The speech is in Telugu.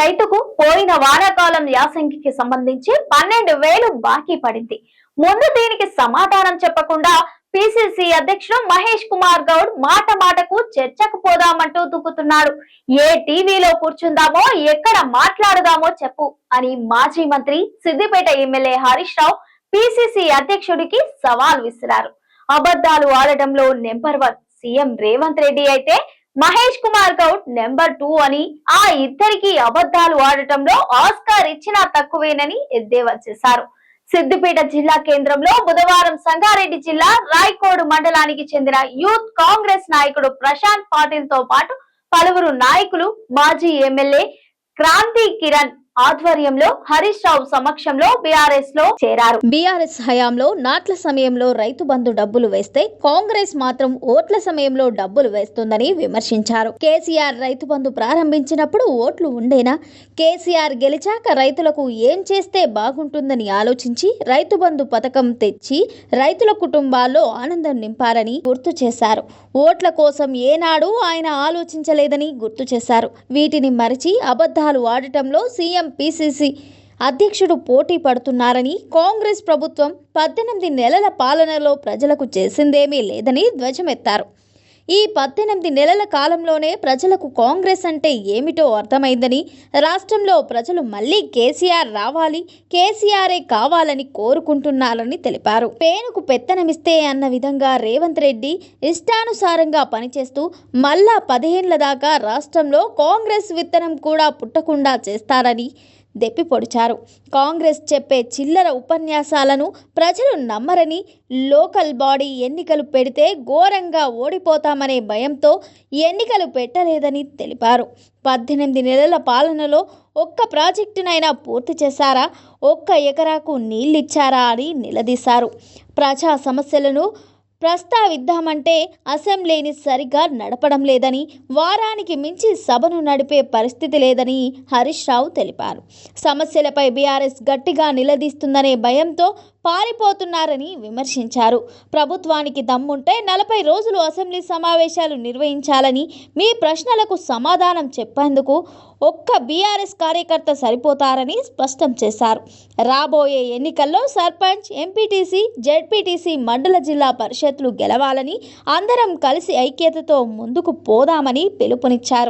రైతుకు పోయిన వానాకాలం యాసంగికి సంబంధించి పన్నెండు వేలు బాకీ పడింది. ముందు దీనికి సమాధానం చెప్పకుండా పిసిసి అధ్యక్షుడు మహేష్ కుమార్ గౌడ్ మాట మాటకు చర్చకు పోదామంటూ దుక్కుతున్నాడు ఏ టీవీలో కూర్చుందామో ఎక్కడ మాట్లాడదామో చెప్పు అని మాజీ మంత్రి సిద్దిపేట ఎమ్మెల్యే హరీష్ రావు పిసిసి అధ్యక్షుడికి సవాల్ విసిరారు. అబద్ధాలు ఆడడంలో number one CM Revanth Reddy అయితే మహేష్ కుమార్ గౌడ్ నెంబర్ టూ అని ఆ ఇద్దరికి అబద్ధాలు ఆడటంలో ఆస్కార్ ఇచ్చినా తక్కువేనని ఎద్దేవా చేశారు. సిద్దిపేట జిల్లా కేంద్రంలో బుధవారం సంగారెడ్డి జిల్లా రాయకోడు మండలానికి చెందిన యూత్ కాంగ్రెస్ నాయకుడు ప్రశాంత్ పాటిల్తో పాటు పలువురు నాయకులు మాజీ ఎమ్మెల్యే క్రాంతి కిరణ్ ఆధ్వర్యంలో హరీష్ రావు సమక్షంలో బీఆర్ఎస్లో చేరారు. బీఆర్ఎస్ హయాంలో నాట్ల సమయంలో రైతు బంధు డబ్బులు వేస్తే కాంగ్రెస్ మాత్రం ఓట్ల సమయంలో డబ్బులు వేస్తుందని విమర్శించారు. కేసీఆర్ రైతు బంధు ప్రారంభించినప్పుడు ఓట్లు ఉండేనా? కేసీఆర్ గెలిచాక రైతులకు ఏం చేస్తే బాగుంటుందని ఆలోచించి రైతు బంధు పథకం తెచ్చి రైతుల కుటుంబాల్లో ఆనందం నింపారని గుర్తు చేశారు. ఓట్ల కోసం ఏనాడు ఆయన ఆలోచించలేదని గుర్తు చేశారు. వీటిని మరిచి అబద్ధాలు ఆడటంలో సీఎం పీసీసీ అధ్యక్షుడు పోటీ పడుతున్నారని కాంగ్రెస్ ప్రభుత్వం పద్దెనిమిది నెలల పాలనలో ప్రజలకు చేసిందేమీ లేదని ధ్వజమెత్తారు. ఈ పద్దెనిమిది నెలల కాలంలోనే ప్రజలకు కాంగ్రెస్ అంటే ఏమిటో అర్థమైందని రాష్ట్రంలో ప్రజలు మళ్ళీ కేసీఆర్ రావాలి కేసీఆరే కావాలని కోరుకుంటున్నారని తెలిపారు. పేనుకు పెత్తనమిస్తే అన్న విధంగా రేవంత్ రెడ్డి ఇష్టానుసారంగా పనిచేస్తూ మళ్ళా పదిహేనుల దాకా రాష్ట్రంలో కాంగ్రెస్ విత్తనం కూడా పుట్టకుండా చేస్తారని దెప్పి పొడిచారు. కాంగ్రెస్ చెప్పే చిల్లర ఉపన్యాసాలను ప్రజలు నమ్మరని లోకల్ బాడీ ఎన్నికలు పెడితే ఘోరంగా ఓడిపోతామనే భయంతో ఎన్నికలు పెట్టలేదని తెలిపారు. పద్దెనిమిది నెలల పాలనలో ఒక్క ప్రాజెక్టునైనా పూర్తి చేశారా? ఒక్క ఎకరాకు నీళ్ళిచ్చారా అని నిలదీశారు. ప్రజా సమస్యలను ప్రస్తావిద్దామంటే అసెంబ్లీని సరిగ్గా నడపడం లేదని వారానికి మించి సభను నడిపే పరిస్థితి లేదని హరీష్ రావు తెలిపారు. సమస్యలపై బీఆర్ఎస్ గట్టిగా నిలదీస్తుందనే భయంతో పారిపోతున్నారని విమర్శించారు. ప్రభుత్వానికి దమ్ముంటే నలభై రోజులు అసెంబ్లీ సమావేశాలు నిర్వహించాలని మీ ప్రశ్నలకు సమాధానం చెప్పేందుకు ఒక్క బీఆర్ఎస్ కార్యకర్త సరిపోతారని స్పష్టం చేశారు. రాబోయే ఎన్నికల్లో సర్పంచ్ ఎంపీటీసీ జెడ్పీటీసీ మండల జిల్లా పరిషత్లు గెలవాలని అందరం కలిసి ఐక్యతతో ముందుకు పోదామని పిలుపునిచ్చారు.